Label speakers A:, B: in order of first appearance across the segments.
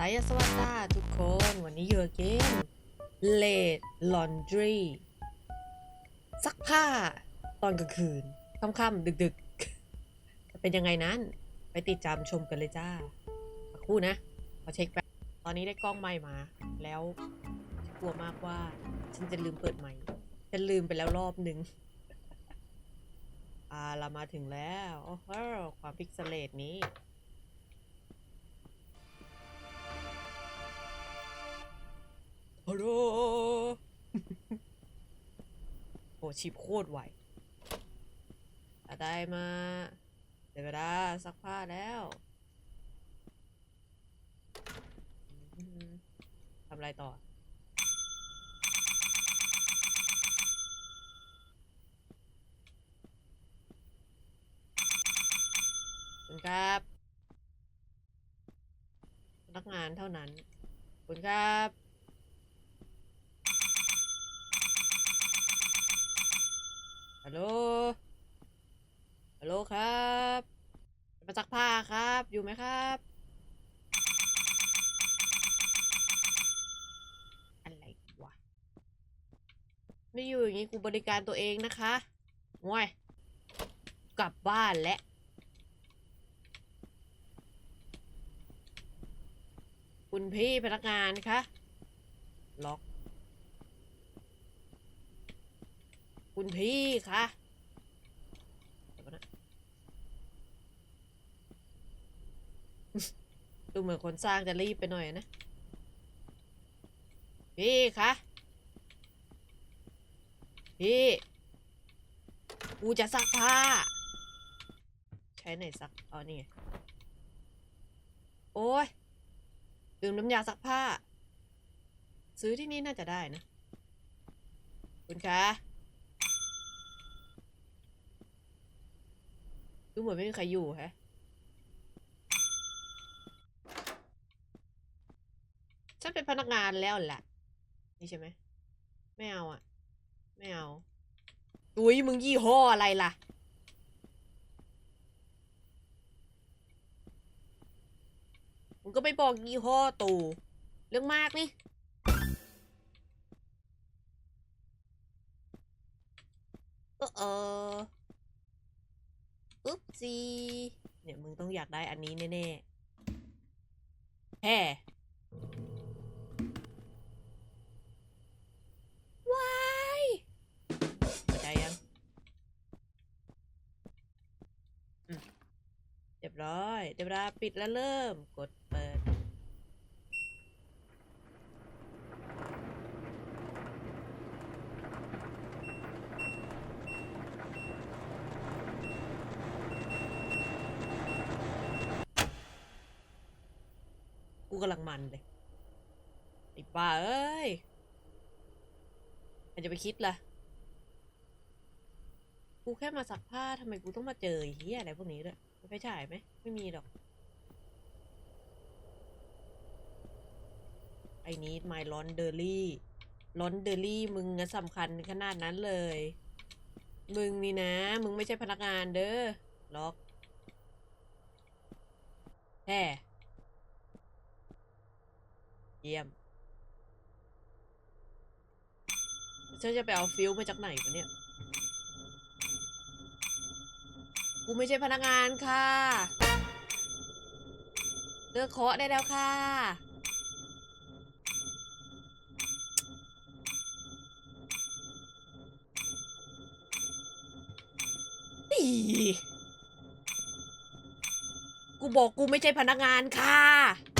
A: สายสวัสดีทุกคน วันนี้อยู่เกม Late Laundry ซักผ้าตอนกลางคืน ค่ำๆดึกๆ จะเป็นยังไงนั้น ไปติดตามชมกันเลยจ้าคู่นะขอเช็คแป๊บตอนนี้ได้กล้องใหม่มา แล้วกลัวมากว่า ฉันจะลืมเปิดใหม่ฉันลืมไปแล้วรอบหนึ่งอ่าเรามาถึงแล้ว โอ้โหความพิกเซเลตนี้ ฮัลโหลโอ้ชิปโคตรไวอะได้มาเดี๋ยวเวลาซักผ้าแล้วทำอะไรต่อ คุณครับพนักงานเท่านั้น คุณครับ ฮัลโหล ฮัลโหลครับมาซักผ้าครับ อยู่ไหมครับ อะไรวะ ไม่อยู่อย่างนี้กูบริการตัวเองนะคะงวย กลับบ้านแล้วคุณพี่พนักงานคะ ล็อก คุณพี่คะดูเหมือนคนสร้างจะรีบไปหน่อยนะ พี่คะ พี่ กูจะซักผ้า ใช้ไหนซักอ๋อนี่โอ้ยดื่มน้ำยาซักผ้า ซื้อที่นี่น่าจะได้นะ คุณคะ ดูเหมือนไม่มีใครอยู่แฮะฉันเป็นพนักงานแล้วแหละนี่ใช่ไหม ไม่เอาอะ ไม่เอา อุ้ยมึงยี่ห้ออะไรล่ะ มึงก็ไปบอกยี่ห้อตูเรื่องมากนี่เออเออ อุ๊บซีเนี่ยมึงต้องอยากได้อันนี้แน่ๆแฮ่ว้ายเข้าใจยังอืมเรียบร้อยเดี๋ยวเวลาปิดแล้วเริ่มกดเปิด กูกำลังมันเลยไอ้บ้าเอ้ยใครจะไปคิดล่ะ กูแค่มาซักผ้าทำไมกูต้องมาเจอเฮียอะไรพวกนี้ด้วยไม่ไปฉายไหม ไม่มีหรอก ไอ้นี้ my laundry laundry มึงอะสำคัญขนาดนั้นเลย มึงนี่นะ มึงไม่ใช่พนักงานเด้อล็อกแฮ่ เยี่ยมฉันจะไปเอาฟิลมาจากไหนวะเนี่ย กูไม่ใช่พนักงานค่ะ เลิกเคาะได้แล้วค่ะอีกูบอกกูไม่ใช่พนักงานค่ะ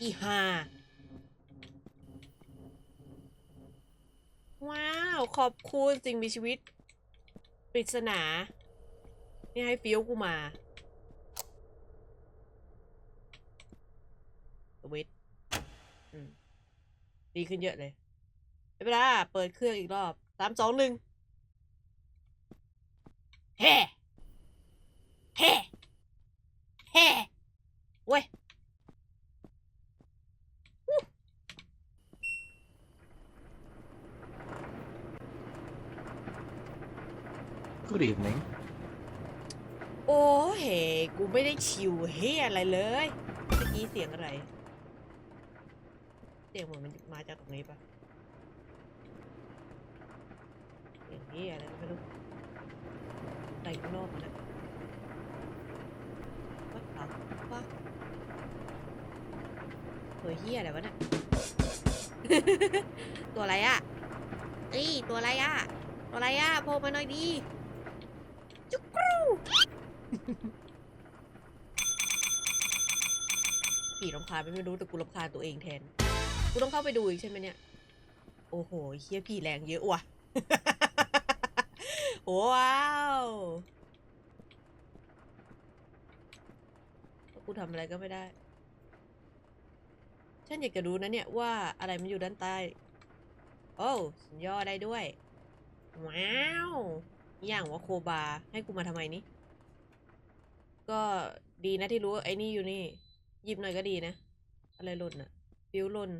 A: อีหาว้าว ขอบคุณสิ่งมีชีวิตปริศนา นี่ให้ฟิวกูมาสวิตดีขึ้นเยอะเลยเวลาเปิดเครื่องอีกรอบสามสองหนึ่งเฮเฮ่เฮ่เว้ย
B: Good evening.
A: โอ้เฮกูไม่ได้ชิวเฮอะไรเลยเมื่อกี้เสียงอะไร เสียงเหมือนมันมาจากตรงนี้ปะเสียงนี้อะไรไม่รู้ใส่ข้างนอกมันะวัดปะว่าตัวเฮียอะไรวะเนี่ย ตัวอะไรอะเอ้ยตัวอะไรอะตัวอะไรอะโผล่มาหน่อยดี ผีรำคาญไม่รู้แต่กูรำคาญตัวเองแทน กูต้องเข้าไปดูอีกใช่ไหมเนี่ย โอ้โหเฮียผีแรงเยอะว่ะ ว้าวแล้วกูทำอะไรก็ไม่ได้ ฉันอยากจะรู้นะเนี่ยว่าอะไรมันอยู่ด้านใต้ โอ้สัญย่อได้ด้วย ว้าว อย่างว่าโคบา ให้กูมาทำไมนี่ ก็ดีนะที่รู้ว่าไอ้นี่อยู่นี่หยิบหน่อยก็ดีนะ อะไรหล่นอะฟิวหล่น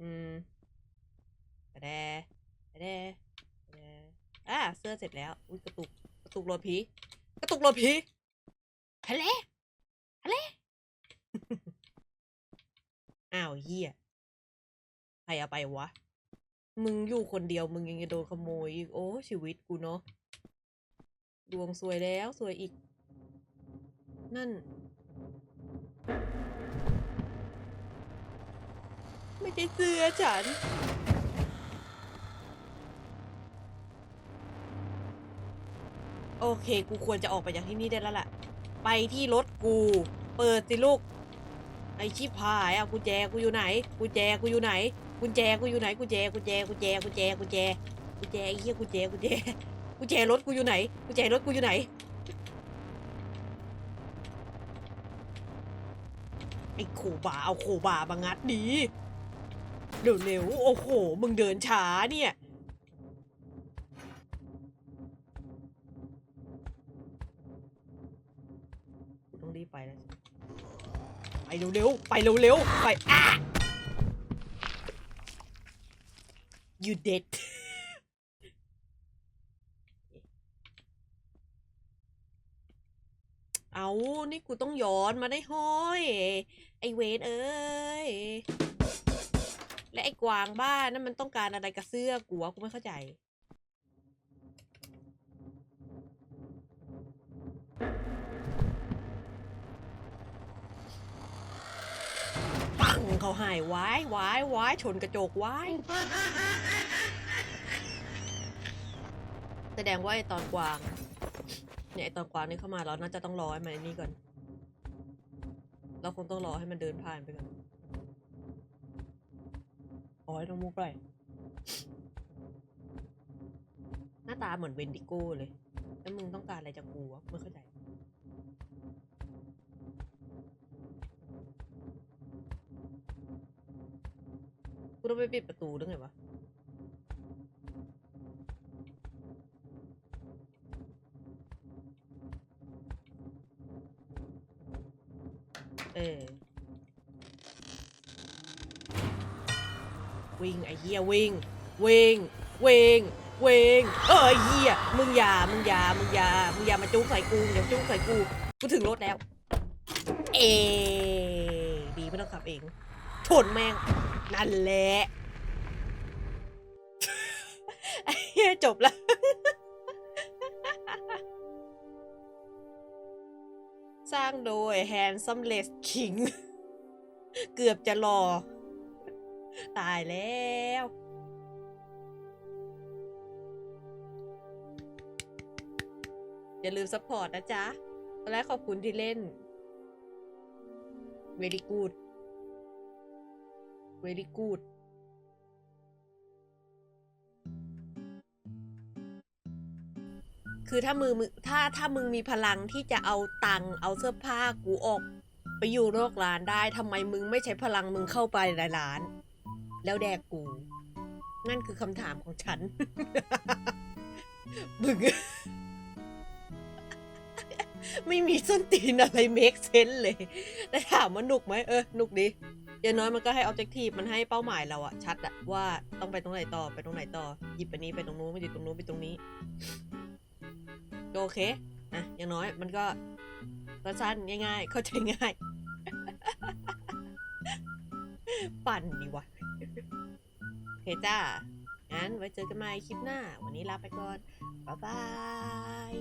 A: อืมกระแดกระแดกระแดอะเสื้อเสร็จแล้ว อุ้ยกระตุกกระตุกโรยผีกระตุกโรยผีฮัลโหลฮัลโหลอ้าวเฮียใครเอาไปวะ มึงอยู่คนเดียวมึงยังจะโดนขโมยอีกโอ้ชีวิตกูเนาะ ดวงสวยแล้วสวยอีก นั่น ไม่ใช่เสื้อฉัน โอเค กูควรจะออกไปจากที่นี่ได้แล้วล่ะ ไปที่รถกู เปิดสิลูก ไอชิบหายอะกุญแจกูอยู่ไหน กุญแจกูอยู่ไหน กุญแจกูอยู่ไหน กุญแจกุญแจกุญแจกุญแจกุญแจกุญแจไอ้เหี้ยกุญแจกุญแจ กุญแจรถกูอยู่ไหนกุญแจรถกูอยู่ไหน ไอ้โคบาเอาโคบามางัดดีเร็วๆโอ้โห มึงเดินช้าเนี่ยต้องรีบไปแล้วไปเร็วๆไปเร็วๆไปอะ you dead เอานี่กูต้องย้อนมาได้ห้อย ไอเวนเอ้ย และไอกวางบ้านนั่นมันต้องการอะไรกับเสื้อกูวะกูไม่เข้าใจ ปังเขาหายวายวายวายชนกระจกวาย แสดงว่าไอตอนกวาง เนี่ยไอตอนกวางนี่เข้ามาเราน่าจะต้องรอให้มันไอ้นี่ก่อน เราคงต้องรอให้มันเดินผ่านไปก่อนอ๋อให้น้องมุกไปหน้าตาเหมือนเวนดิโก้เลย แล้วมึงต้องการอะไรจากกูวะไม่เข้าใจกูต้องไปปิดประตูด้วยไงวะ วิ่งไอ้เหี้ยวิ่งวิ่งวิ่งวิ่งเออไอ้เหี้ยมึงอย่ามึงอย่ามึงอย่ามึงอย่ามาจุ้งใส่กูอย่าจุ้งใส่กูกูถึงรถแล้ว เอดีไม่ต้องขับเองชนแม่งนั่นแหละไอ้เหี้ยจบแล้วสร้างโดย Handsome Less King เกือบจะรอ ตายแล้ว อย่าลืมซัพพอร์ตนะจ๊ะ และขอบคุณที่เล่น very good very good คือถ้ามือมึงถ้าถ้ามึงมีพลังที่จะเอาตังค์เอาเสื้อผ้ากูออก ไปอยู่นอกร้านได้ทำไมมึงไม่ใช้พลังมึงเข้าไปในร้าน แล้วแดกกู นั่นคือคำถามของฉันมึงไม่มีส้นตีนอะไรเมคเซนเลย แต่ถามว่าหนุกไหมเออหนุกดีอย่างน้อยมันก็ให้ออบเจกตีฟมันให้เป้าหมายเราอะชัดอะว่าต้องไปตรงไหนต่อไปตรงไหนต่อ หยิบไปนี้ไปตรงนู้นไปหยิบตรงนู้นไปตรงนี้ก็โอเคอะอย่างน้อยมันก็ก็สั้นง่ายๆ เข้าใจง่าย ปั่นดีวะ โอเคจ้า งั้นไว้เจอกันใหม่คลิปหน้า วันนี้ลาไปก่อน บ๊ายบาย